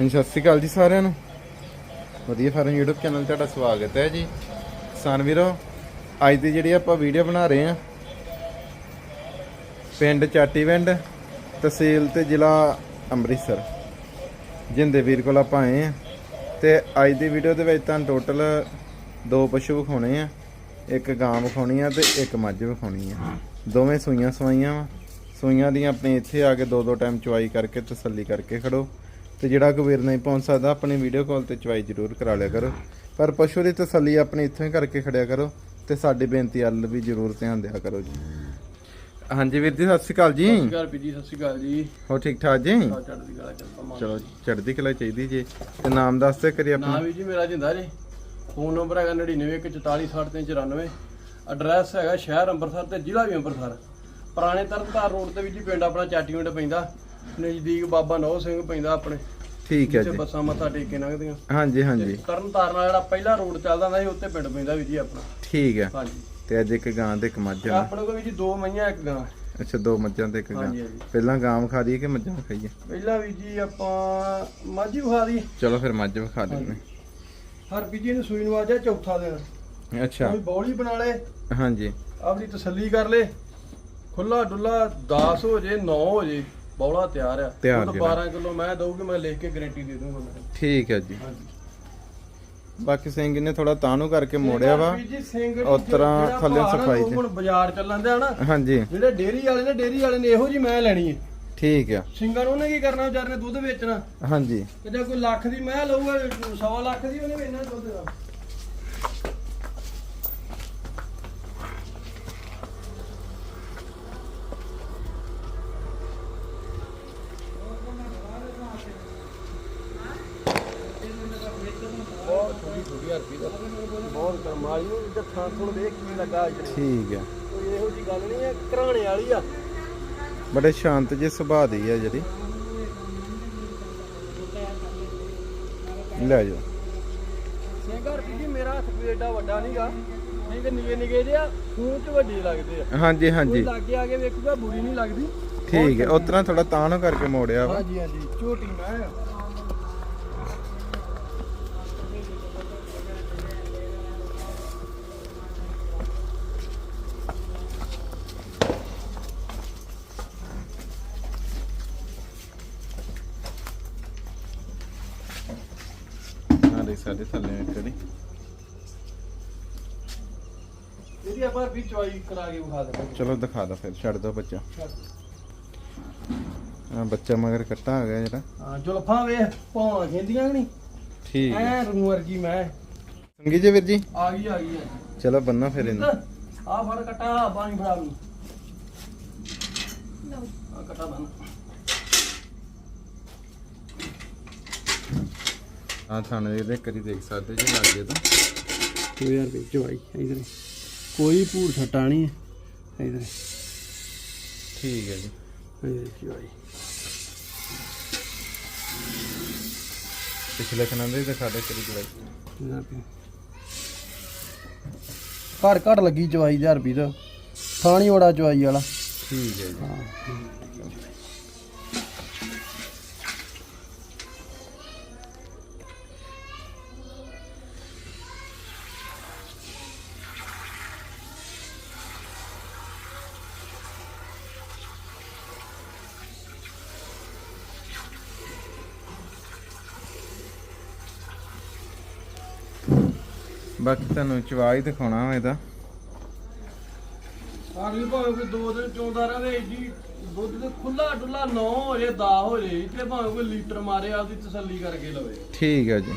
ਹਾਂਜੀ, ਸਤਿ ਸ਼੍ਰੀ ਅਕਾਲ ਜੀ ਸਾਰਿਆਂ ਨੂੰ। ਵਧੀਆ ਫਾਰਮ YouTube ਚੈਨਲ ਤੁਹਾਡਾ ਸਵਾਗਤ ਹੈ ਜੀ। ਕਿਸਾਨ ਵੀਰੋ, ਅੱਜ ਦੀ ਜਿਹੜੀ ਆਪਾਂ ਵੀਡੀਓ ਬਣਾ ਰਹੇ ਹਾਂ, ਪਿੰਡ ਚਾਟੀਵਿੰਡ ਤਹਿਸੀਲ ਤੇ ਜ਼ਿਲ੍ਹਾ ਅੰਮ੍ਰਿਤਸਰ। ਜਿੰਦੇ ਵੀਰ ਕੋਲ ਆਪਾਂ ਆਏ ਹਾਂ ਤੇ ਅੱਜ ਦੀ ਵੀਡੀਓ ਦੇ ਵਿੱਚ ਤੁਹਾਨੂੰ ਟੋਟਲ ਦੋ ਪਸ਼ੂ ਵਿਖਾਉਣੇ ਆ, ਇੱਕ ਗਾਂ ਵਿਖਾਉਣੀ ਆ ਤੇ ਇੱਕ ਮੱਝ ਵਿਖਾਉਣੀ ਆ। ਦੋਵੇਂ ਸੂਈਆਂ ਸਵਾਈਆਂ ਵਾ। ਸੂਈਆਂ ਦੀਆਂ ਆਪਣੇ ਇੱਥੇ ਆ ਕੇ ਦੋ ਦੋ ਟਾਈਮ ਚੁਆਈ ਕਰਕੇ ਤਸੱਲੀ ਕਰਕੇ ਖੜੋ। ਤੇ ਜਿਹੜਾ ਕੋਈ ਵੀਰ ਨਹੀਂ ਪਹੁੰਚ ਸਕਦਾ ਆਪਣੀ ਵੀਡੀਓ ਕਾਲ ਤੇ ਚੁਆਈ ਜ਼ਰੂਰ ਕਰਾ ਲਿਆ ਕਰੋ। ਪਰ ਪਸ਼ੂ ਦੀ ਤਸੱਲੀ ਆਪਣੇ ਇੱਥੋਂ ਹੀ ਕਰਕੇ ਖੜਿਆ ਕਰੋ ਤੇ ਸਾਡੀ ਬੇਨਤੀ ਵੱਲ ਵੀ ਜ਼ਰੂਰ ਧਿਆਨ ਦਿਆ ਕਰੋ ਜੀ। ਹਾਂਜੀ ਵੀਰ ਜੀ ਸਤਿ ਸ਼੍ਰੀ ਅਕਾਲ ਜੀ। ਸਤਿ ਸ਼੍ਰੀ ਅਕਾਲ ਜੀ ਸਤਿ ਸ਼੍ਰੀ ਅਕਾਲ ਜੀ। ਹੋ ਠੀਕ ਠਾਕ ਜੀ? ਚੜ੍ਹਦੀ ਕਲਾ ਕਿਰਪਾ ਮਾਨ। ਚਲੋ ਚੜ੍ਹਦੀ ਕਲਾ ਚਾਹੀਦੀ ਜੀ। ਤੇ ਨਾਮ ਦੱਸ ਤੇ ਕਰੀ ਆਪਣਾ। ਨਾਮ ਵੀ ਜੀ ਮੇਰਾ ਜਿੰਦਾ ਜੀ। ਫੋਨ ਨੰਬਰ ਹੈਗਾ 9914466394 ਐਡਰੈਸ ਹੈਗਾ ਸ਼ਹਿਰ ਅੰਮ੍ਰਿਤਸਰ ਤੇ ਜ਼ਿਲ੍ਹਾ ਵੀ ਅੰਮ੍ਰਿਤਸਰ। ਪੁਰਾਣੇ ਤਰਨਤਾਰ ਰੋਡ ਤੇ ਵੀ ਜੀ ਪਿੰਡ ਆਪਣਾ ਚਾਟੀਵਿੰਡ ਪੈਂਦਾ। ਨਜ਼ਦੀਕ ਬਾਬਾ ਨੌ ਸਿੰਘ ਪੈਂਦਾ ਆਪਣੇ। ਠੀਕ ਹੈ ਜਿੱਥੇ ਜੀ। ਬੱਸਾਂ ਮੱਥਾ ਟੇਕ ਲੰਘਦੀਆਂ। ਹਾਂਜੀ ਹਾਂਜੀ। ਤਰਨਤਾਰਨ ਨਾਲ ਜਿਹੜਾ ਪਹਿਲਾ ਰੋਡ ਚੱਲਦਾ ਹੁੰਦਾ ਸੀ ਉੱਤੇ ਪਿੰਡ ਪੈਂਦਾ ਵੀ ਜੀ ਆਪਣਾ। ਠੀਕ ਹੈ। ਹਾਂਜੀ। ਤੇ ਅੱਜ ਇੱਕ ਗਾਂ ਤੇ ਇੱਕ ਮੱਝ ਆ। ਆਪਣੇ ਕੋਲ ਵੀ ਜੀ ਦੋ ਮਈਆਂ ਇੱਕ ਗਾਂ। ਅੱਛਾ ਦੋ ਮੱਝਾਂ ਤੇ ਇੱਕ ਗਾਂ। ਹਾਂਜੀ ਹਾਂਜੀ। ਪਹਿਲਾਂ ਗਾਂ ਵਿਖਾ ਦਈਏ ਕਿ ਮੱਝਾਂ ਵਿਖਾਈਏ? ਪਹਿਲਾਂ ਵੀ ਜੀ ਆਪਾਂ ਮਾਝੀ ਵਿਖਾ ਦੀ ਚਲੋ ਫਿਰ ਮੱਝ ਵਿਖਾ ਦਿੰਦੇ ਹਰ ਬੀਜੀ ਨੂੰ ਸੂਈ ਨੂੰ ਆ ਜਾ ਚੌਥਾ ਦਿਨ। ਅੱਛਾ। ਕੋਈ ਬੌਲੀ ਬਣਾ ਲੇ ਹਾਂਜੀ। ਆਪਣੀ ਤਸੱਲੀ ਕਰ ਲੇ ਖੁੱਲਾ ਡੁੱਲਾ 10 ਹੋ ਜੇ 9 ਹੋ ਜੇ। ਬੌਲਾ ਤਿਆਰ ਆ। ਤਿਆਰ ਦੁੱਧ ਜਿਹੜਾ। 12 ਕਿਲੋ ਮੈਂ ਦਊਗੀ ਮੈਂ ਲਿਖ ਕੇ ਗਾਰੰਟੀ ਦੇ ਦੂੰਗਾ ਮੈਂ। ਠੀਕ ਹੈ ਜੀ। ਹਾਂਜੀ। ਬਾਕੀ ਸਿੰਘ ਨੇ ਥੋੜਾ ਤਾਨੂੰ ਕਰਕੇ ਮੋੜਿਆ ਵਾ। ਵੀਰ ਜੀ ਸਿੰਘ ਜੀ ਉਸ ਤਰ੍ਹਾਂ ਜਿਹੜਾ ਥੱਲੇ ਭਾਅ ਨਾ ਸਫ਼ਾਈ ਚ। ਹੁਣ ਬਾਜ਼ਾਰ ਚੱਲਣ ਦੇ ਹਨਾ ਹਾਂਜੀ। ਜਿਹੜੇ ਡੇਰੀ ਵਾਲੇ ਨੇ ਡੇਰੀ ਵਾਲੇ ਨੇ ਇਹੋ ਜੀ ਮੈਂ ਲੈਣੀ ਹੈ ਠੀਕ ਆ। ਸਿੰਘਾਂ ਨੂੰ ਉਹਨੇ ਕੀ ਕਰਨਾ ਵਿਚਾਰੇ ਨੇ ਦੁੱਧ ਵੇਚਣਾ। ਹਾਂਜੀ। ਤੇ ਜੇ ਕੋਈ ਲੱਖ ਦੀ ਮੈਂ ਲਊਗਾ ਸਵਾ ਲੱਖ ਦੀ ਉਹਨੇ ਵੇਚਣਾ ਦੁੱਧ ਦਾ। ਬਹੁਤ ਛੋਟੀ ਛੋਟੀ ਨੂੰ ਜਿੱਦਾਂ ਥਾਂ ਥੋੜ ਦੇਖ ਕੀ ਲੱਗਾ ਜਿਹੜੇ ਠੀਕ ਆ ਕੋਈ ਇਹੋ ਜੀ ਗੱਲ ਨਹੀਂ ਹੈ। ਘਰਾਣੇ ਵਾਲੀ ਆ ਬੜੇ ਸ਼ਾਂਤ ਜਿਹੇ ਸੁਭਾਅ ਦੀ ਆ ਜਿਹੜੀ। ਲੈ ਜਾਓ। ਸਿੰਘਾਂ ਜੀ ਮੇਰਾ ਹੱਥ ਕੋਈ ਏਡਾ ਵੱਡਾ ਨਹੀਂਗਾ ਨਹੀਂ ਕਿ ਨਿਗੇ ਨਿਗੇ ਜਿਹਾ ਖੂਨ ਚ ਵੱਡੇ ਲੱਗਦੇ ਆ ਹਾਂਜੀ ਹਾਂਜੀ। ਲਾਗੇ ਆ ਕੇ ਵੇਖੂਗਾ ਬੁਰੀ ਨਹੀਂ ਲੱਗਦੀ ਠੀਕ ਹੈ, ਉਸ ਤਰ੍ਹਾਂ ਥੋੜਾ ਤਾਨੂੰ ਕਰਕੇ ਮੋੜਿਆ ਵਾ। ਹਾਂਜੀ ਹਾਂਜੀ। ਝੋਟੀ ਮੈਂ ਆ। ਹਾਂ ਦੇ ਸਾਡੇ ਥੱਲੇ ਇੱਕ ਵਾਰੀ। ਇਹਦੀ ਆਪਾਂ ਵੀ ਚੁਆਈ ਕਰਾ ਕੇ ਵਿਖਾ ਦਿੰਦੇ ਚਲੋ ਦਿਖਾ ਦੋ ਫਿਰ ਛੱਡ ਦੋ ਬੱਚਾ। ਹਾਂ ਬੱਚਾ ਮਗਰ ਕੱਟਾ ਆ ਗਿਆ ਜਿਹੜਾ। ਹਾਂ ਜੁਲਫਾਂ ਵੇਖ ਪਾਉਣਾ ਖੇਂਦੀਆਂ ਨਹੀਂ? ਠੀਕ। ਹੈ ਐ ਰੂ ਵਰਗੀ ਮੈਂ। ਸੰਗੀ ਜੀ ਵੀਰ ਜੀ? ਆ ਗਈ ਆ ਗਈ ਆ ਚਲੋ ਬੰਨਾ ਫਿਰ ਇਹਨੂੰ। ਆ ਫੜ ਕਟਾ ਪਾਣੀ ਫੜਾ ਮੈਨੂੰ ਆ ਕਟਾ ਬੰਨ ਆ ਥਾਣੇ ਇਹਦੇ ਕਰੀ ਦੇਖ ਸਕਦੇ ਜੀ ਲਾਗੇ ਤੋਂ। 2000 ਰੁਪਏ ਚੁਆਈ ਇਧਰ। ਕੋਈ ਭੂਰ ਛਟਾ ਨਹੀਂ ਇਧਰ। ਠੀਕ ਹੈ ਜੀ। ਇਧਰ ਚੁਆਈ ਪਿਛਲੇ ਕਨਾਂ ਦੇ ਦਿਖਾ ਦੇ ਕਰੀ ਜਵਾਈ ਘਰ ਘਰ ਲੱਗੀ ਚਵਾਈ 1000 ਰੁਪਏ ਦਾ ਥਾਣੀ ਬੜਾ ਚਵਾਈ ਵਾਲਾ। ਠੀਕ ਹੈ ਜੀ। ਬਾਕੀ ਤੁਹਾਨੂੰ ਚਵਾਈ ਦਿਖਾਉਣਾ ਵਾ ਇਹਦਾ। ਅਗਲੀ ਭਾਵੇਂ ਕੋਈ ਦੋ ਦਿਨ ਚੋਂਦਾ ਰਵੇ ਏਡੀ ਦੁੱਧ ਦੇ ਖੁੱਲਾ ਡੁੱਲਾ 9 ਹੋ ਜੇ 10 ਹੋ ਜੇ ਤੇ ਭਾਵੇਂ ਕੋਈ ਲੀਟਰ ਮਾਰੇ ਆਪਦੀ ਤਸੱਲੀ ਕਰਕੇ ਲਵੇ। ਠੀਕ ਹੈ ਜੀ।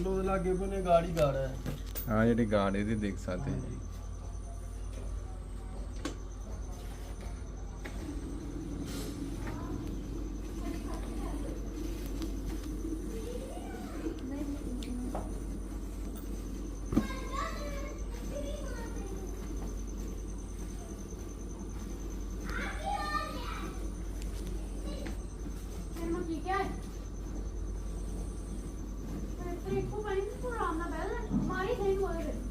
ਕਿਲੋ ਦੇ ਲਾਗੇ ਬੰਨੇ ਗਾੜੀ ਗਾੜ ਹੈ। ਆ ਜਿਹੜੀ ਗਾੜ ਇਹਦੀ ਦੇਖ ਸਕਦੇ। ਜੀ Elma ਠੀਕ ਹੈ ਪਰ ਤੇਰੇ ਕੋ ਪਾਣੀ ਤੋਂ ਆਰਾਮ ਨਾਲ ਬੈਠ ਲੈ ਮਾਰੀ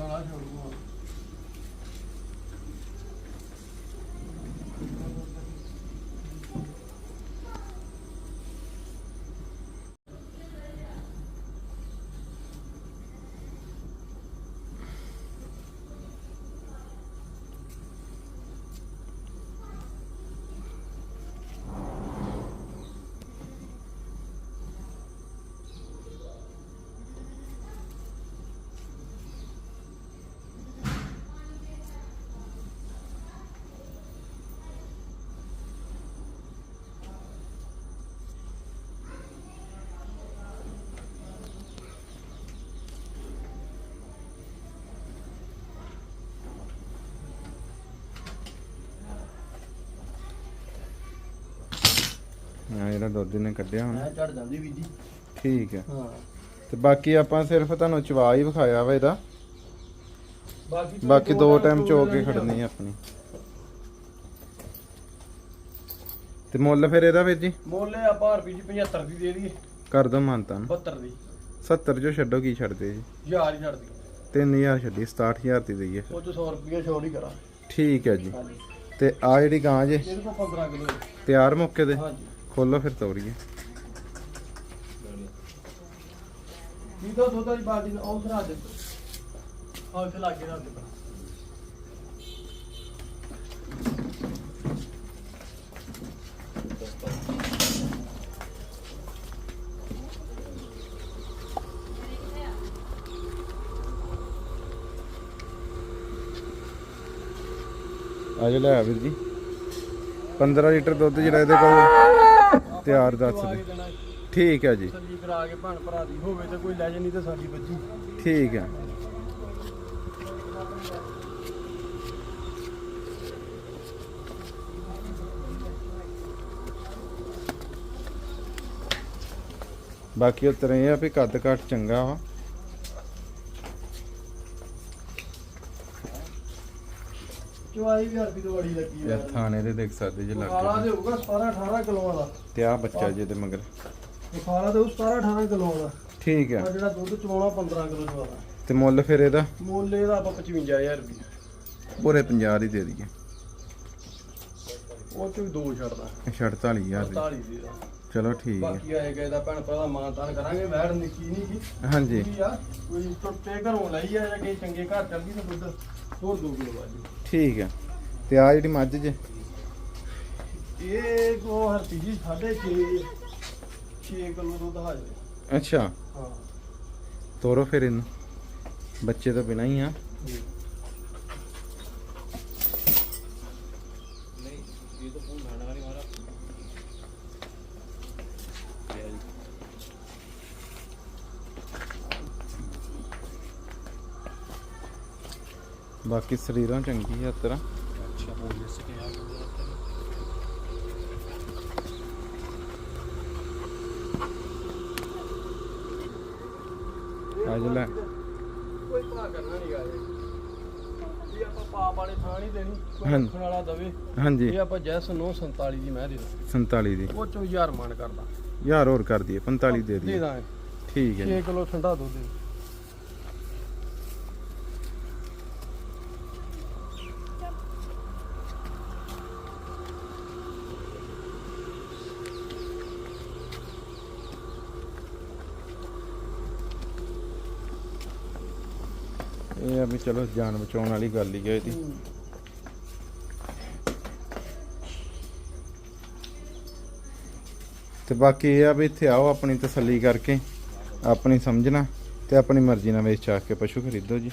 我哪条路啊 ਆ ਜਿਹੜਾ ਦੁੱਧ ਇਹਨੇ ਕੱਢਿਆ ਹੁਣ। ਮੈਂ ਚੜ ਜਾਂਦੀ ਵੀ ਜੀ ਠੀਕ ਹੈ। ਹਾਂ। ਤੇ ਬਾਕੀ ਆਪਾਂ ਸਿਰਫ ਤੁਹਾਨੂੰ ਚਵਾ ਹੀ ਵਿਖਾਇਆ ਵਾ ਇਹਦਾ। ਬਾਕੀ ਬਾਕੀ ਦੋ ਟਾਈਮ ਚੋ ਕੇ। ਖੜਨੀ ਆ। ਆਪਣੀ। ਤੇ ਮੁੱਲ ਫਿਰ ਇਹਦਾ ਵੀਰ ਜੀ? ਮੁੱਲ ਆਪਾਂ ਰੁਪਏ ਜੀ 75 ਦੀ ਦੇ ਦਈਏ। ਕਰ ਦੋ ਮਾਨਤਾਨ। 72 ਦੀ। 70 ਜੋ ਛੱਡੋ ਕੀ ਛੱਡਦੇ ਜੀ? ਹਜ਼ਾਰ ਹੀ ਛੱਡ ਦੀ 3000 ਛੱਡੀ 67000 ਦੀ ਦਈਏ। ਉਹ ਚ 100 ਰੁਪਏ ਛੋੜ ਹੀ ਕਰਾਂ। ਠੀਕ ਹੈ ਜੀ। ਤੇ ਆ ਜਿਹੜੀ ਗਾਂ ਜੇ? ਇਹਦੇ ਕੋਲ 15 ਕਿਲੋ ਤਿਆਰ ਮੌਕੇ ਤੇ? ਹਾਂਜੀ। ਖੋਲੋ ਫਿਰ ਤੋਰੀਏ ਕੀ। ਦੋ ਵਾਲੀ ਬਾਲਟੀ ਨੂੰ ਖਰਾ ਦੇ ਆਹ ਇੱਥੇ ਲੱਗੇ ਰੱਖ ਦੇ ਆ ਜੋ ਲੈ ਆ ਵੀਰ ਜੀ 15 ਲੀਟਰ ਦੁੱਧ ਜਿਹੜਾ ਇਹਦੇ ਕੋਲ ਤਿਆਰ ਦੱਸ ਦੇ। ਠੀਕ ਹੈ ਜੀ। ਸੱਜੀ ਕਰਾ ਕੇ ਭੈਣ ਭਰਾ ਦੀ ਹੋਵੇ ਤੇ ਕੋਈ ਲੈ ਜੇ ਨਹੀਂ ਤੇ ਸਾਡੀ ਬੱਜੀ ਠੀਕ ਹੈ। ਬਾਕੀ ਇਹ ਆ ਵੀ ਕੱਦ ਘੱਟ ਚੰਗਾ ਵਾ। ਚਵਾਈ ਵੀ ਰੁਪਏ ਤੋਂ ਬੜੀ ਲੱਗੀ ਇਹ ਥਾਣੇ ਦੇ ਦੇਖ ਸਕਦੇ ਜੇ ਲੱਗ ਦੇ ਹੋਊਗਾ 17 18 ਕਿਲੋ ਦਾ ਤੇ ਆ ਬੱਚਾ ਜੇ ਦੇ ਮਗਰ। ਖਾਲਾ ਦੇ ਉਹ 17 18 ਕਿਲੋ ਦਾ ਠੀਕ ਆ। ਹੈ ਜਿਹੜਾ ਦੁੱਧ ਚਵਾਉਣਾ 15 ਕਿਲੋ ਚਵਾਉਣਾ। ਤੇ ਮੁੱਲ ਫਿਰ ਇਹਦਾ? ਮੁੱਲ ਇਹਦਾ ਆਪਾਂ 55000 ਰੁਪਏ ਪੂਰੇ 50 ਦੀ ਦੇ ਦਈਏ। ਉਹ ਵੀ ਦੋ ਛੱਡਦਾ। 48000 ਦੀ। 48 ਦੀ ਦਾ ਚਲੋ ਠੀਕ ਹੈ। ਬਾਕੀ ਆਏ ਗਏ ਦਾ ਭੈਣ ਭਰਾ ਦਾ ਮਾਨ ਤਾਨ ਕਰਾਂਗੇ ਵੈੜ ਨਿੱਕੀ ਨਹੀਂ ਕੀ ਹਾਂਜੀ। ਆ ਕੋਈ ਟੁੱਟੇ ਘਰੋਂ ਲਈ ਆ ਜਾਂ ਕਿਸੇ ਚੰਗੇ ਘਰ ਚੱਲ ਗਈ ਤਾਂ ਦੁੱਧ ਹੋਰ 2 ਕਿਲੋ ਵਾਜੀ ਠੀਕ ਹੈ। ਤੇ ਆ ਜਿਹੜੀ ਮੱਝ ਜੇ? ਇਹ ਕੋ ਹਰਤੀ ਜੀ 6.5 6 ਕਿਲੋ ਦੁੱਧ ਹਾਜ਼ਰ ਅੱਛਾ। ਹਾਂ। ਤੋਰੋ ਫਿਰ ਇਹਨੂੰ। ਬੱਚੇ ਤੋਂ ਬਿਨਾ ਹੀ ਆ। ਬਾਕੀ ਸਰੀਰਾਂ ਚੰਗੀ ਆ ਤੇਰਾ ਅੱਜ ਲੈ। ਕੋਈ ਭਾ ਕਰਨਾ ਨਹੀਂ ਗਾ ਇਹ। ਇਹ ਆਪਾਂ ਪਾਪ ਵਾਲੇ ਥਾਂ ਨਹੀਂ ਦੇਣੀ ਕੋਈ ਹਾਂਜੀ। ਰੱਖਣ ਵਾਲਾ ਦਵੇ ਹਾਂਜੀ। ਇਹ ਆਪਾਂ ਜੈਸ 947 ਦੀ ਮੈਂ ਦੇ ਦਾਂ। 47 ਦੀ। ਉਹ ਚੋਂ ਹਜ਼ਾਰ ਮਾਨ ਕਰਦਾ। ਯਾਰ ਹੋਰ ਕਰ ਦਈਏ 45 ਦੇ ਦੇ ਦਈਏ। ਦਾਂ ਠੀਕ ਹੈ 6 ਜੀ ਕਿਲੋ ਠੰਡਾ ਦੁੱਧ ਦੇ। ਇਹ ਆ ਵੀ ਚਲੋ ਜਾਨ ਬਚਾਉਣ ਵਾਲੀ ਗੱਲ ਹੀ ਹੈ ਇਹਦੀ। ਤੇ ਬਾਕੀ ਇਹ ਆ ਵੀ ਇੱਥੇ ਆਓ ਆਪਣੀ ਤਸੱਲੀ ਕਰਕੇ ਆਪਣੀ ਸਮਝਣਾ ਤੇ ਆਪਣੀ ਮਰਜ਼ੀ ਨਾਲ ਵੇਚ ਚਾਹ ਕੇ ਪਸ਼ੂ ਖਰੀਦੋ ਜੀ।